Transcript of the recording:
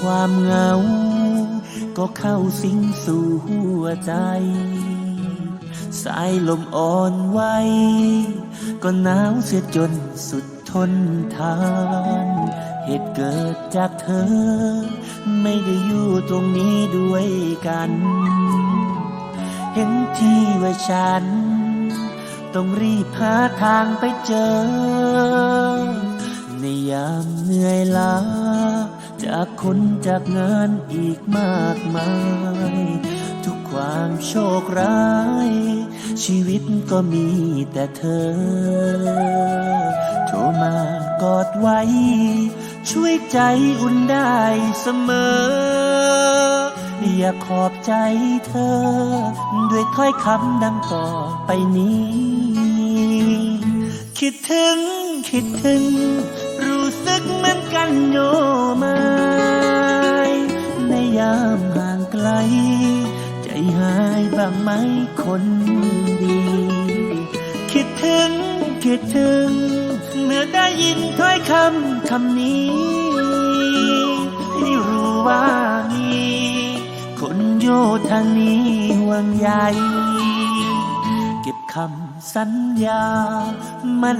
ความเหงา ก็เข้าสิงสู่หัวใจ สายลมอ่อนไหวก็หนาวเสียจนสุดทนทาน เหตุเกิดจากเธอ ไม่ได้อยู่ตรงนี้ด้วยกัน เห็นที่ว่าฉัน ต้องรีบหาทางไปเจอ จากคนจากงานอีกมากมาย ทุกความโชคร้าย ชีวิตก็มีแต่เธอ โทรมากอดไว้ ช่วยใจอุ่นได้เสมอ อยากขอบใจเธอ ด้วยถ้อยคำดังต่อไปนี้ คิดถึงคิดถึง รู้สึกเหมือนกันโยามห่างไกล ใจหายบ้างไหมคนดี คิดถึง คิดถึง เมื่อได้ยินถ้อยคำคำนี้ ให้รู้ว่ามี คนโยทางนี้ห่วงใยเก็บคำสัญญามัน